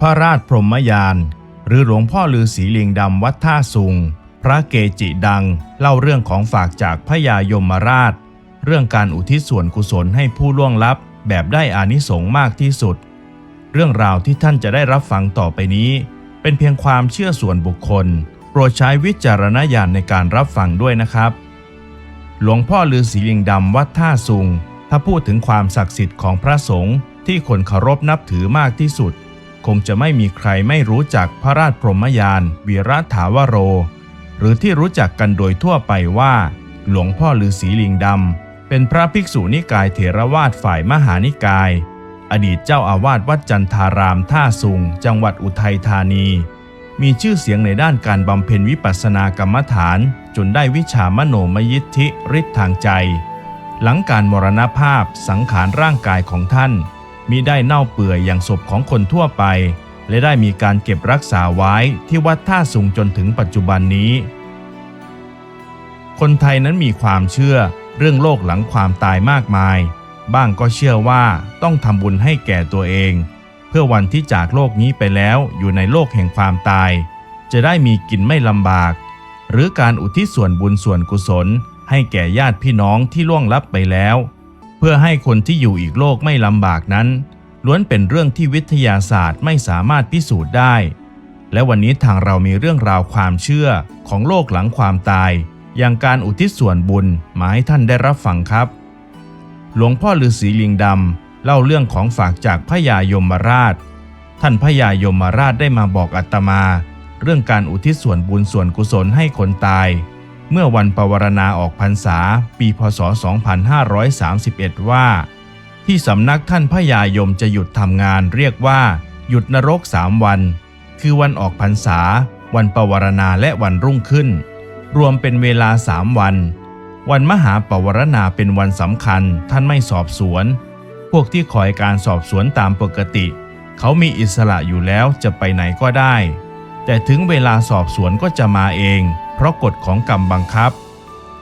พระราชพรหมยาน หรือหลวงพ่อลือศรีลิงดำวัดท่าสุง พระเกจิดังเล่าเรื่องของฝากจากพระยายมราช เรื่องการอุทิศส่วนกุศลให้ผู้ล่วงลับแบบได้อานิสงส์มากที่สุด เรื่องราวที่ท่านจะได้รับฟังต่อไปนี้ เป็นเพียงความเชื่อส่วนบุคคล โปรดใช้วิจารณญาณในการรับฟังด้วยนะครับ หลวงพ่อลือศรีลิงดำวัดท่าสุง ถ้าพูดถึงความศักดิ์สิทธิ์ของพระสงฆ์ที่คนเคารพนับถือมากที่สุด คงจะไม่มีใครไม่รู้จักพระราชพรหมยานวีระถาวโร หรือที่รู้จักกันโดยทั่วไปว่า หลวงพ่อลือศรีลิงดำเป็นพระภิกษุนิกายเถรวาทฝ่ายมหานิกาย อดีตเจ้าอาวาสวัดจันทารามท่าสุง จังหวัดอุทัยธานี มีชื่อเสียงในด้านการบำเพ็ญวิปัสสนากรรมฐาน จนได้วิชามโนมยิทธิฤทธิ์ทางใจ หลังการมรณภาพสังขารร่างกายของท่าน มิได้เน่าเปื่อยอย่างศพของคนทั่วไป และได้มีการเก็บรักษาไว้ที่วัดท่าสุงจนถึงปัจจุบันนี้ คนไทยนั้นมีความเชื่อเรื่องโลกหลังความตายมากมาย บ้างก็เชื่อว่าต้องทำบุญให้แก่ตัวเอง เพื่อวันที่จากโลกนี้ไปแล้วอยู่ในโลกแห่งความตาย จะได้มีกินไม่ลำบาก หรือการอุทิศส่วนบุญส่วนกุศล ให้แก่ญาติพี่น้องที่ล่วงลับไปแล้ว เพื่อให้คนที่อยู่อีกโลกไม่ลำบากนั้น ล้วนเป็นเรื่องที่วิทยาศาสตร์ไม่สามารถพิสูจน์ได้ และวันนี้ทางเรามีเรื่องราวความเชื่อของโลกหลังความตาย อย่างการอุทิศส่วนบุญมาให้ท่านได้รับฟังครับ หลวงพ่อฤาษีลิงดำเล่าเรื่องของฝากจากพระยายมราช ท่านพระยายมราชได้มาบอกอาตมา เรื่องการอุทิศส่วนบุญส่วนกุศลให้คนตาย เมื่อวันปวารณาออกพรรษาปีพศ 2531 ว่า ที่สำนักท่านพระยายมจะหยุดทำงานเรียกว่า หยุดนรกสามวัน คือวันออกพรรษา วันปวารณาและวันรุ่งขึ้น รวมเป็นเวลาสามวัน วันมหาปวารณาเป็นวันสำคัญท่านไม่สอบสวน พวกที่คอยการสอบสวนตามปกติ เขามีอิสระอยู่แล้วจะไปไหนก็ได้ แต่ถึงเวลาสอบสวนก็จะมาเอง เพราะกฎของกรรมบังคับ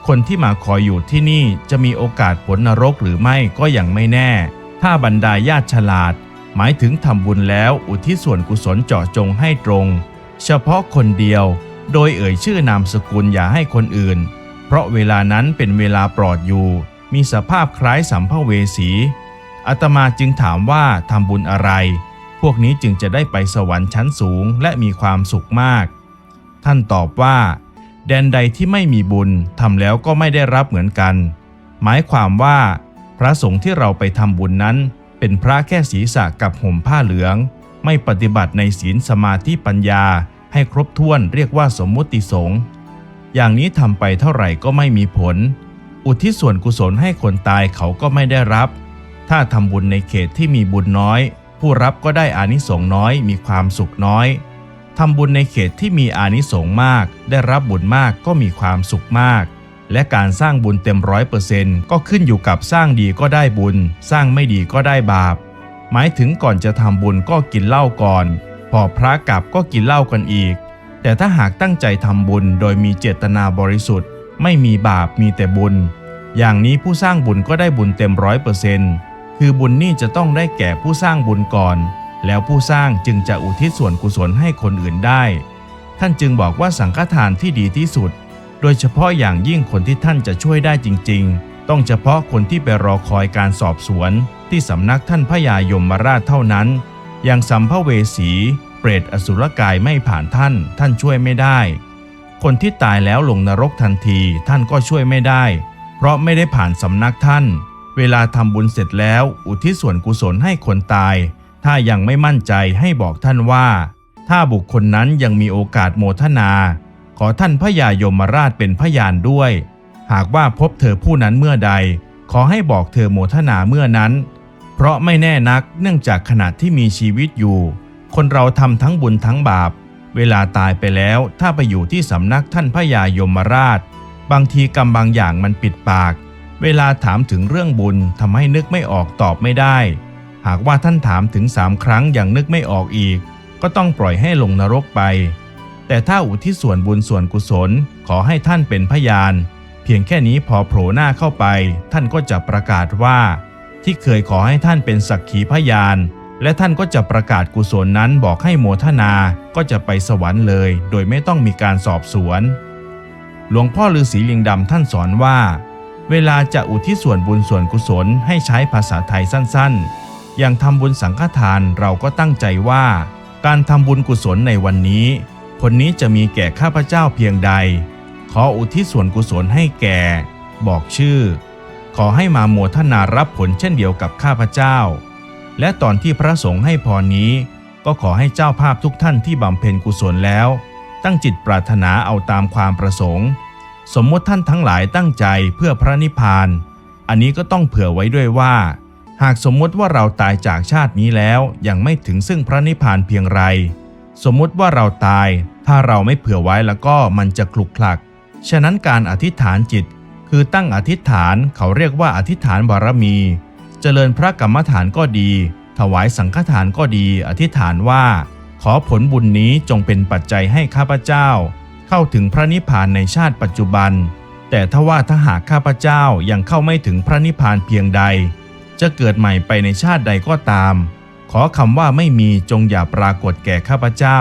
คนที่มาคอยอยู่ที่นี่จะมีโอกาสผลนรกหรือไม่ก็ยังไม่แน่ ถ้าบรรดาญาติฉลาด หมายถึงทำบุญแล้วอุทิศส่วนกุศลเจาะจงให้ตรง เฉพาะคนเดียว โดยเอ่ยชื่อนามสกุลอย่าให้คนอื่น เพราะเวลานั้นเป็นเวลาปลอดอยู่ มีสภาพคล้ายสัมภเวสีอาตมาจึงถามว่าทำบุญอะไร พวกนี้จึงจะได้ไปสวรรค์ชั้นสูงและมีความสุขมาก ท่านตอบว่า แดนใดที่ไม่มีบุญทำแล้วก็ไม่ได้รับเหมือนกัน หมายความว่า พระสงฆ์ที่เราไปทำบุญนั้น เป็นพระแค่ศีรษะกับห่มผ้าเหลือง ไม่ปฏิบัติในศีลสมาธิปัญญา ให้ครบถ้วนเรียกว่าสมมุติสงฆ์อย่างนี้ทำไปเท่าไหร่ก็ไม่มีผล อุทิศส่วนกุศลให้คนตายเขาก็ไม่ได้รับ ถ้าทำบุญในเขตที่มีบุญน้อย ผู้รับก็ได้อานิสงส์น้อยมีความสุขน้อย ทำบุญในเขตที่มีอานิสงส์มาก ได้รับบุญมากก็มีความสุขมาก และการสร้างบุญเต็มร้อยเปอร์เซนต์ก็ขึ้นอยู่กับสร้างดีก็ได้บุญ สร้างไม่ดีก็ได้บาป หมายถึงก่อนจะทำบุญก็กินเหล้าก่อน พอพระกลับก็กินเหล้ากันอีก แต่ถ้าหากตั้งใจทำบุญโดยมีเจตนาบริสุทธิ์ ไม่มีบาปมีแต่บุญ อย่างนี้ผู้สร้างบุญก็ได้บุญเต็มร้อยเปอร์เซนต์คือบุญนี่จะต้องได้แก่ผู้สร้างบุญก่อน แล้วผู้สร้างจึงจะอุทิศส่วนกุศลให้คนอื่นได้ ท่านจึงบอกว่าสังฆทานที่ดีที่สุด โดยเฉพาะอย่างยิ่งคนที่ท่านจะช่วยได้จริง ๆ ต้องเฉพาะคนที่ไปรอคอยการสอบสวน ที่สำนักท่านพระยายมราชเท่านั้น อย่างสัมภเวสี เปรตอสุรกายไม่ผ่านท่าน ท่านช่วยไม่ได้ คนที่ตายแล้วลงนรกทันทีท่านก็ช่วยไม่ได้ เพราะไม่ได้ผ่านสำนักท่าน เวลาทำบุญเสร็จแล้ว อุทิศส่วนกุศลให้คนตาย ถ้ายังไม่มั่นใจให้บอกท่านว่า ถ้าบุคคลนั้นยังมีโอกาสโมทนา ขอท่านพระยายมราชเป็นพยานด้วย หากว่าพบเธอผู้นั้นเมื่อใด ขอให้บอกเธอโมทนาเมื่อนั้น เพราะไม่แน่นักเนื่องจากขณะที่มีชีวิตอยู่ คนเราทำทั้งบุญทั้งบาป เวลาตายไปแล้วถ้าไปอยู่ที่สำนักท่านพระยายมราช บางทีกรรมบางอย่างมันปิดปาก เวลาถามถึงเรื่องบุญทำให้นึกไม่ออกตอบไม่ได้ หากว่าท่านถามถึงสามครั้งยังนึกไม่ออกอีก ก็ต้องปล่อยให้ลงนรกไป แต่ถ้าอุทิศส่วนบุญส่วนกุศลขอให้ท่านเป็นพยาน เพียงแค่นี้พอโผล่หน้าเข้าไป ท่านก็จะประกาศว่า ที่เคยขอให้ท่านเป็นสักขีพยาน และท่านก็จะประกาศกุศลนั้นบอกให้โมทนา ก็จะไปสวรรค์เลย โดยไม่ต้องมีการสอบสวน หลวงพ่อฤาษีลิงดำท่านสอนว่า เวลาจะอุทิศส่วนบุญส่วนกุศลให้ใช้ภาษาไทยสั้นๆ อย่างทำบุญสังฆทานเราก็ตั้งใจว่า การทำบุญกุศลในวันนี้ ผลนี้จะมีแก่ข้าพเจ้าเพียงใด ขออุทิศส่วนกุศลให้แก่ บอกชื่อ ขอให้มาโมทนารับผลเช่นเดียวกับข้าพเจ้า และตอนที่พระสงฆ์ให้พรนี้ ก็ขอให้เจ้าภาพทุกท่านที่บำเพ็ญกุศลแล้ว ตั้งจิตปรารถนาเอาตามความประสงค์ สมมติท่านทั้งหลายตั้งใจเพื่อพระนิพพาน อันนี้ก็ต้องเผื่อไว้ด้วยว่า หากสมมติว่าเราตายจากชาตินี้แล้วยังไม่ถึงซึ่งพระนิพพานเพียงไร สมมติว่าเราตาย ถ้าเราไม่เผื่อไว้แล้วก็มันจะคลุกคลัก ฉะนั้นการอธิษฐานจิต คือตั้งอธิษฐานเขาเรียกว่าอธิษฐานบารมี เจริญพระกรรมฐานก็ดี ถวายสังฆทานก็ดี อธิษฐานว่า ขอผลบุญนี้จงเป็นปัจจัยให้ข้าพเจ้า เข้าถึงพระนิพพานในชาติปัจจุบัน แต่ถ้าว่าถ้าหากข้าพเจ้ายังเข้าไม่ถึงพระนิพพานเพียงใด จะเกิดใหม่ไปในชาติใดก็ตาม ขอคำว่าไม่มีจงอย่าปรากฏแก่ข้าพเจ้า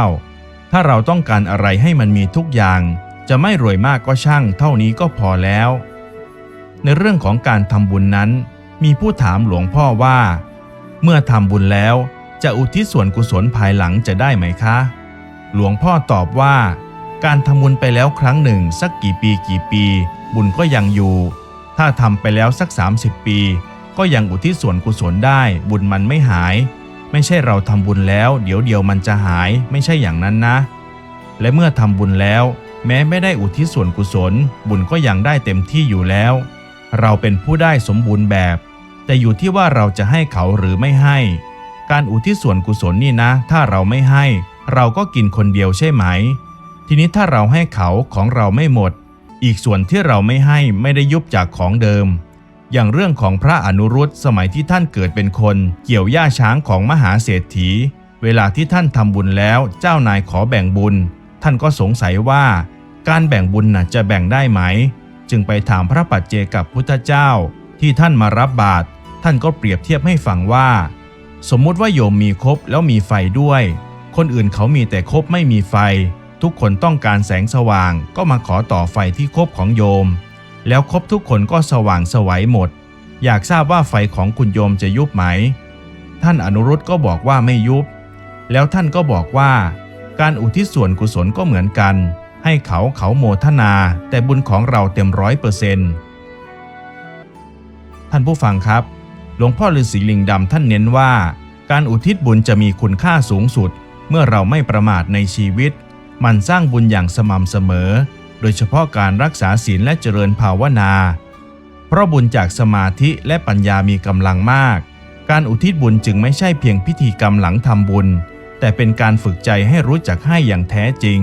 ถ้าเราต้องการอะไรให้มันมีทุกอย่าง จะไม่รวยมากก็ช่าง เท่านี้ก็พอแล้ว ในเรื่องของการทำบุญนั้น มีผู้ถามหลวงพ่อว่า เมื่อทำบุญแล้วจะอุทิศส่วนกุศลภายหลังจะได้ไหมคะ หลวงพ่อตอบว่า การทำบุญไปแล้วครั้งหนึ่งสักกี่ปีกี่ปี บุญก็ยังอยู่ ถ้าทำไปแล้วสัก 30 ปี ก็ยังอุทิศส่วนกุศลได้ บุญมันไม่หาย ไม่ใช่เราทำบุญแล้ว เดี๋ยวเดียวมันจะหายไม่ใช่อย่างนั้นนะ และเมื่อทำบุญแล้ว แม้ไม่ได้อุทิศส่วนกุศล บุญก็ยังได้เต็มที่อยู่แล้ว เราเป็นผู้ได้สมบูรณ์แบบ แต่อยู่ที่ว่าเราจะให้เขาหรือไม่ให้ การอุทิศส่วนกุศลนี่นะ ถ้าเราไม่ให้ เราก็กินคนเดียวใช่ไหม ทีนี้ถ้าเราให้เขาของเราไม่หมด อีกส่วนที่เราไม่ให้ไม่ได้ยุบจากของเดิม อย่างเรื่องของพระอนุรุตสมัยที่ท่านเกิดเป็นคน เกี่ยวย่าช้างของมหาเศรษฐี เวลาที่ท่านทำบุญแล้วเจ้านายขอแบ่งบุญ ท่านก็สงสัยว่า การแบ่งบุญน่ะจะแบ่งได้ไหม จึงไปถามพระปัจเจกับพุทธเจ้า ที่ท่านมารับบาตรท่านก็เปรียบเทียบให้ฟังว่า สมมุติว่าโยมมีครบแล้วมีไฟด้วย คนอื่นเขามีแต่ครบไม่มีไฟ ทุกคนต้องการแสงสว่างก็มาขอต่อไฟที่ครบของโยม แล้วครบทุกคนก็สว่างสวัยหมด อยากทราบว่าไฟของคุณโยมจะยุบไหม ท่านอนุรุตก็บอกว่าไม่ยุบ แล้วท่านก็บอกว่า การอุทิศส่วนกุศลก็เหมือนกัน ให้เขาเขาโมทนา แต่บุญของเราเต็มร้อยเปอร์เซนต์ท่านผู้ฟังครับ หลวงพ่อฤาษีลิงดำท่านเน้นว่า การอุทิศบุญจะมีคุณค่าสูงสุด เมื่อเราไม่ประมาทในชีวิต มันสร้างบุญอย่างสม่ำเสมอ โดยเฉพาะการรักษาศีลและเจริญภาวนา เพราะบุญจากสมาธิและปัญญามีกำลังมาก การอุทิศบุญจึงไม่ใช่เพียงพิธีกรรมหลังทำบุญ แต่เป็นการฝึกใจให้รู้จักให้อย่างแท้จริง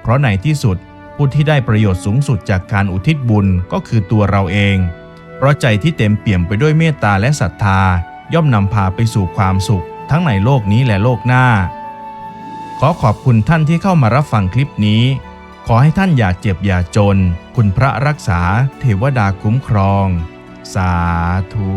เพราะในที่สุดผู้ที่ได้ประโยชน์สูงสุดจากการอุทิศบุญก็คือตัวเราเอง เพราะใจที่เต็มเปี่ยมไปด้วยเมตตาและศรัทธา ย่อมนำพาไปสู่ความสุข ทั้งในโลกนี้และโลกหน้า ขอขอบคุณท่านที่เข้ามารับฟังคลิปนี้ ขอให้ท่านอย่าเจ็บอย่าจน คุณพระรักษาเทวดาคุ้มครอง สาธุ